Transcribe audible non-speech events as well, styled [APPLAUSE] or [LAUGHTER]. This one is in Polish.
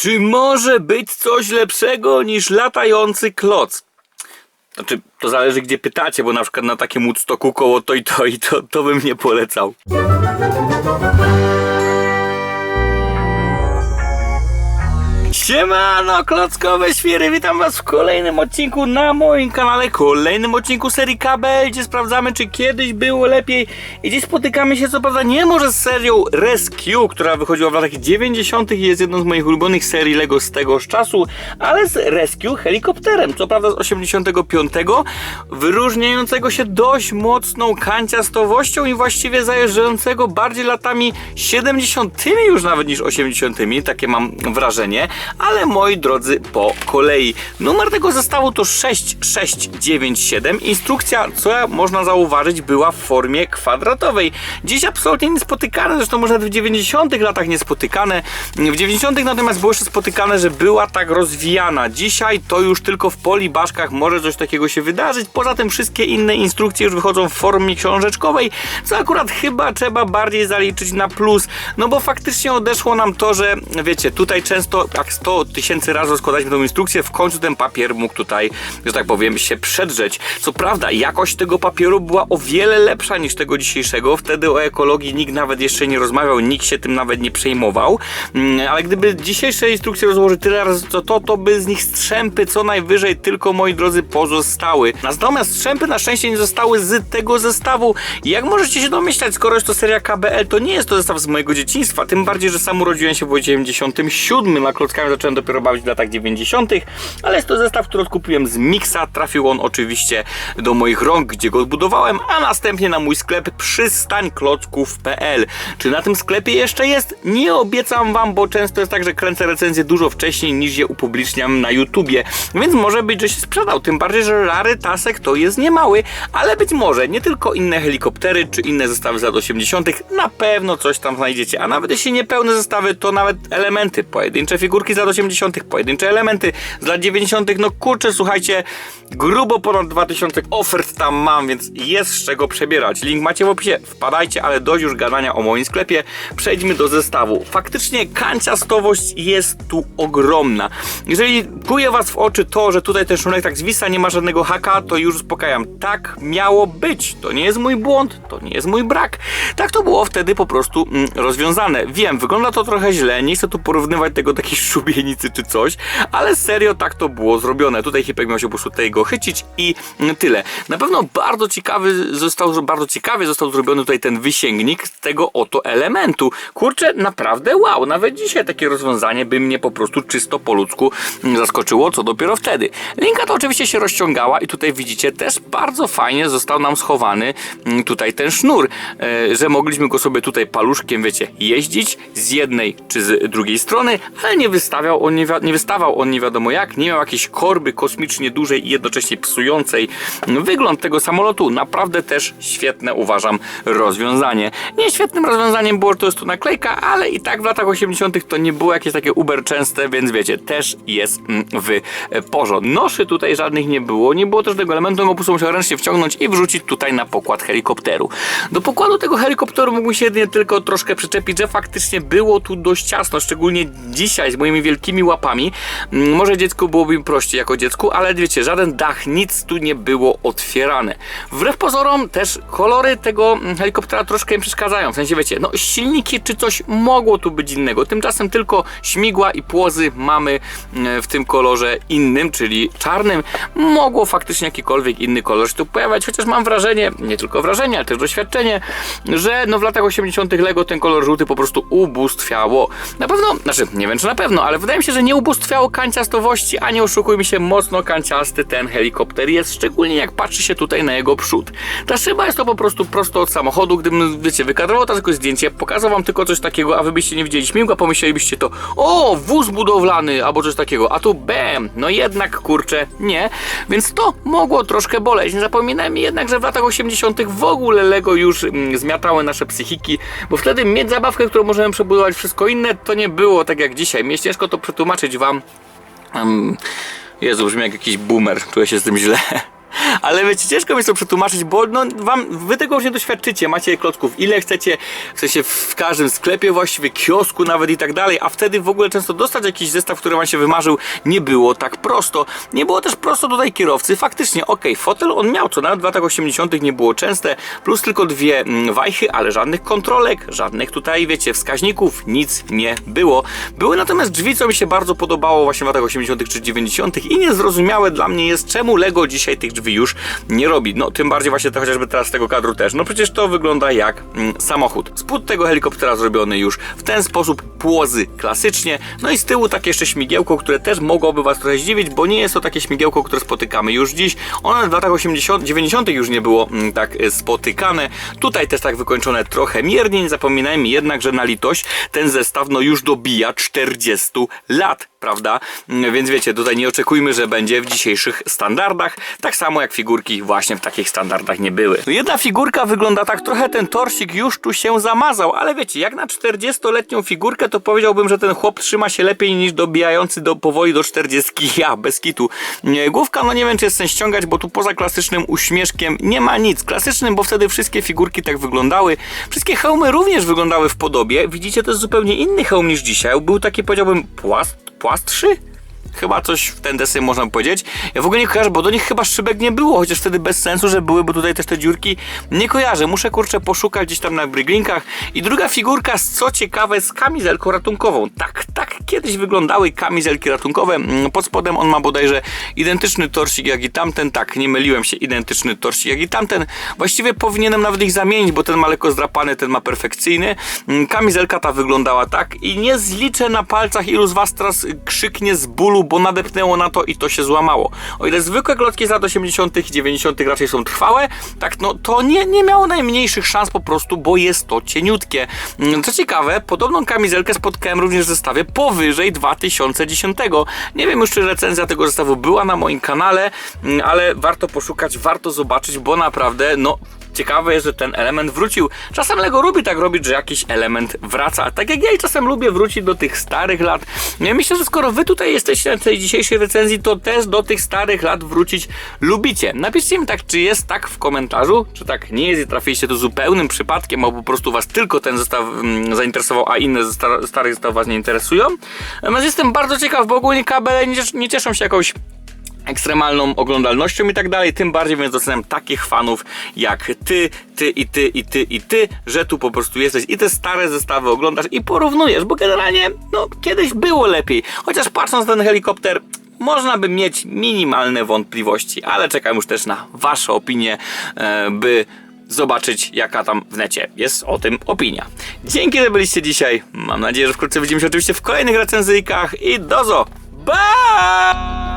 Czy może być coś lepszego niż latający kloc? Znaczy, to zależy gdzie pytacie, bo na przykład na takim Woodstocku koło to i to i to, to bym nie polecał. Siemano, klockowe świry, witam was w kolejnym odcinku na moim kanale, kolejnym odcinku serii KBL, gdzie sprawdzamy, czy kiedyś było lepiej i dziś spotykamy się, co prawda nie może z serią Rescue, która wychodziła w latach 90. i jest jedną z moich ulubionych serii LEGO z tegoż czasu, ale z Rescue helikopterem, co prawda z 85, wyróżniającego się dość mocną kanciastowością i właściwie zajeżdżającego bardziej latami 70. już nawet niż 80. Takie mam wrażenie, ale moi drodzy, po kolei. Numer tego zestawu to 6697. Instrukcja, co można zauważyć, była w formie kwadratowej. Dziś absolutnie niespotykane, zresztą może nawet w 90. latach niespotykane. W 90. natomiast było jeszcze spotykane, że była tak rozwijana. Dzisiaj to już tylko w polibaszkach może coś takiego się wydarzyć. Poza tym wszystkie inne instrukcje już wychodzą w formie książeczkowej, co akurat chyba trzeba bardziej zaliczyć na plus. No bo faktycznie odeszło nam to, że wiecie, tutaj często jak 100 tysięcy razy rozkładaliśmy tą instrukcję, w końcu ten papier mógł tutaj, że tak powiem, się przedrzeć. Co prawda, jakość tego papieru była o wiele lepsza niż tego dzisiejszego. Wtedy o ekologii nikt nawet jeszcze nie rozmawiał, nikt się tym nawet nie przejmował. Mm, Ale gdyby dzisiejsze instrukcje rozłożyć tyle razy, to, to, to by z nich strzępy co najwyżej tylko, moi drodzy, pozostały. Natomiast strzępy na szczęście nie zostały z tego zestawu. Jak możecie się domyślać, skoro jest to seria KBL, to nie jest to zestaw z mojego dzieciństwa. Tym bardziej, że sam urodziłem się w 97, a klockami zacząłem dopiero bawić w latach 90., ale jest to zestaw, który odkupiłem z Mixa. Trafił on oczywiście do moich rąk, gdzie go odbudowałem, a następnie na mój sklep przystańklocków.pl. Czy na tym sklepie jeszcze jest? Nie obiecam wam, bo często jest tak, że kręcę recenzje dużo wcześniej niż je upubliczniam na YouTubie, więc może być, że się sprzedał. Tym bardziej, że rarytasek to jest niemały, ale być może nie tylko inne helikoptery czy inne zestawy z lat 80. na pewno coś tam znajdziecie. A nawet jeśli nie pełne zestawy, to nawet elementy, pojedyncze figurki z lat 80., pojedyncze elementy z lat 90. No kurczę, słuchajcie, grubo ponad 2000 ofert tam mam, więc jest z czego przebierać. Link macie w opisie, wpadajcie, ale dość już gadania o moim sklepie. Przejdźmy do zestawu. Faktycznie kanciastowość jest tu ogromna. Jeżeli kuje was w oczy to, że tutaj ten sznurek tak zwisa, nie ma żadnego haka, to już uspokajam. Tak miało być. To nie jest mój błąd, to nie jest mój brak. Tak to było wtedy po prostu mm, rozwiązane. Wiem, wygląda to trochę źle, nie chcę tu porównywać tego do jakiejś [LAUGHS] szubienicy czy coś, ale serio tak to było zrobione. Tutaj Hipek miał się po prostu tutaj go chycić i mm, tyle. Na pewno bardzo ciekawy został, bardzo ciekawie został zrobiony tutaj ten wysięgnik tego oto elementu. Kurczę, naprawdę wow, nawet dzisiaj takie rozwiązanie by mnie po prostu czysto po ludzku mm, zaskoczyło, co dopiero wtedy. Linka to oczywiście się rozciągała i tutaj widzicie też bardzo fajnie został nam schowany mm, tutaj ten sznur, e, że mogliśmy go sobie tutaj paluszkiem, wiecie, jeździć z jednej czy z drugiej strony, ale nie wystawiał on nie, nie wystawał on nie wiadomo jak, nie miał jakiejś korby kosmicznie dużej i jednocześnie psującej wygląd tego samolotu. Naprawdę też świetne uważam rozwiązanie. Nie świetnym rozwiązaniem było, to jest tu naklejka, ale i tak w latach 80. to nie było jakieś takie uber częste, więc wiecie, też jest mm, w e, porządku. Noszy tutaj żadnych nie było, nie było też tego elementu, po prostu musiał ręcznie wciągnąć i wrzucić tutaj na pokład helikopteru. Do pokładu tego helikopteru mógł się jedynie tylko troszkę przyczepić, że faktycznie było tu dość ciasno, szczególnie dzisiaj z moimi wielkimi łapami. Mm, Może dziecku byłoby prościej jako dziecku, ale wiecie, żaden dach, nic tu nie było otwierane. Wbrew pozorom też kolory tego mm, helikoptera troszkę im przeszkadzają. W sensie wiecie, no silniki czy coś mogło tu być innego. Tymczasem tylko śmigła i płozy mamy mm, w tym kolorze innym, czyli czarnym. Mogło faktycznie jakikolwiek inny kolor się tu pojawiać, chociaż mam wrażenie, nie tylko wrażenie, ale też doświadczenie, że no w latach 80. Lego ten kolor żółty po prostu ubóstwiało. Na pewno, znaczy nie wiem czy na pewno, ale wydaje mi się, że nie ubóstwiało kanciastowości, a nie oszukujmy się, mocno kanciasty ten helikopter jest, szczególnie jak patrzy się tutaj na jego przód. Ta szyba jest to po prostu prosto od samochodu, gdybym, wiecie, wykadrował teraz tylko zdjęcie, pokazał wam tylko coś takiego, a wy byście nie widzieli śmigła, pomyślelibyście to, o, wóz budowlany, albo coś takiego, a tu bam, no jednak, kurczę, nie, więc to mogło troszkę boleć. Nie zapominajmy jednak, że w latach 80. w ogóle Lego już mm, zmiatały nasze psychiki, bo wtedy mieć zabawkę, którą możemy przebudować wszystko inne, to nie było tak jak dzisiaj. Jest ciężko to przetłumaczyć wam. Um, Jezu, brzmi jak jakiś boomer, czuję się z tym źle. Ale wiecie, ciężko mi to przetłumaczyć, bo no, wam, wy tego już nie doświadczycie. Macie klocków ile chcecie, sensie w każdym sklepie właściwie, kiosku nawet i tak dalej, a wtedy w ogóle często dostać jakiś zestaw, który wam się wymarzył, nie było tak prosto. Nie było też prosto tutaj kierowcy. Faktycznie, okej, fotel on miał, co nawet w latach 80. nie było częste, plus tylko dwie mm, wajchy, ale żadnych kontrolek, żadnych tutaj, wiecie, wskaźników, nic nie było. Były natomiast drzwi, co mi się bardzo podobało właśnie w latach 80. czy 90. i niezrozumiałe dla mnie jest, czemu Lego dzisiaj tych drzwi już nie robi. No, tym bardziej właśnie to chociażby teraz z tego kadru też. No przecież to wygląda jak mm, samochód. Spód tego helikoptera zrobiony już w ten sposób, płozy klasycznie, no i z tyłu takie jeszcze śmigiełko, które też mogłoby was trochę zdziwić, bo nie jest to takie śmigiełko, które spotykamy już dziś. Ono w latach 80, 90. już nie było mm, tak e, spotykane. Tutaj też tak wykończone trochę miernie. Nie zapominajmy jednak, że na litość ten zestaw no już dobija 40 lat, prawda? Mm, Więc wiecie, tutaj nie oczekujmy, że będzie w dzisiejszych standardach, tak samo jak figurki właśnie w takich standardach nie były. No jedna figurka wygląda tak, trochę ten torsik już tu się zamazał, ale wiecie, jak na 40-letnią figurkę, to powiedziałbym, że ten chłop trzyma się lepiej niż dobijający do, powoli do 40 [LAUGHS] ja, bez kitu. Główka, no nie wiem, czy jest sens ściągać, bo tu poza klasycznym uśmieszkiem nie ma nic. Klasycznym, bo wtedy wszystkie figurki tak wyglądały. Wszystkie hełmy również wyglądały w podobie. Widzicie, to jest zupełnie inny hełm niż dzisiaj. Był taki, powiedziałbym, płast, płastszy? Chyba coś w ten deseń można powiedzieć. Ja w ogóle nie kojarzę, bo do nich chyba szybek nie było, chociaż wtedy bez sensu, że były, bo tutaj też te dziurki nie kojarzę. Muszę kurczę poszukać gdzieś tam na bryglinkach. I druga figurka, co ciekawe, z kamizelką ratunkową. Tak, tak kiedyś wyglądały kamizelki ratunkowe. Mm, Pod spodem on ma bodajże identyczny torsik jak i tamten. Tak, nie myliłem się, identyczny torsik jak i tamten. Właściwie powinienem nawet ich zamienić, bo ten ma lekko zdrapany, ten ma perfekcyjny. Mm, Kamizelka ta wyglądała tak i nie zliczę na palcach ilu z was teraz krzyknie z bólu, bo nadepnęło na to i to się złamało. O ile zwykłe klocki z lat 80. i 90. raczej są trwałe, tak no to nie, nie miało najmniejszych szans po prostu, bo jest to cieniutkie. Mm, Co ciekawe, podobną kamizelkę spotkałem również w zestawie powyżej 2010. Nie wiem już, czy recenzja tego zestawu była na moim kanale, mm, ale warto poszukać, warto zobaczyć, bo naprawdę, no ciekawe jest, że ten element wrócił. Czasem Lego lubi tak robić, że jakiś element wraca. Tak jak ja i czasem lubię wrócić do tych starych lat. Ja myślę, że skoro wy tutaj jesteście na tej dzisiejszej recenzji, to też do tych starych lat wrócić lubicie. Napiszcie mi tak, czy jest tak w komentarzu, czy tak nie jest i trafiliście tu zupełnym przypadkiem, albo po prostu was tylko ten zestaw mm, zainteresował, a inne star- starych zestawów was nie interesują. Natomiast jestem bardzo ciekaw, bo ogólnie kabele nie, nie cieszą się jakąś ekstremalną oglądalnością i tak dalej, tym bardziej więc doceniam takich fanów jak ty, ty i ty i ty i ty, że tu po prostu jesteś i te stare zestawy oglądasz i porównujesz, bo generalnie no kiedyś było lepiej, chociaż patrząc na ten helikopter można by mieć minimalne wątpliwości, ale czekam już też na wasze opinie, e, by zobaczyć jaka tam w necie jest o tym opinia. Dzięki, że byliście dzisiaj. Mam nadzieję, że wkrótce widzimy się oczywiście w kolejnych recenzyjkach i dozo! Bye!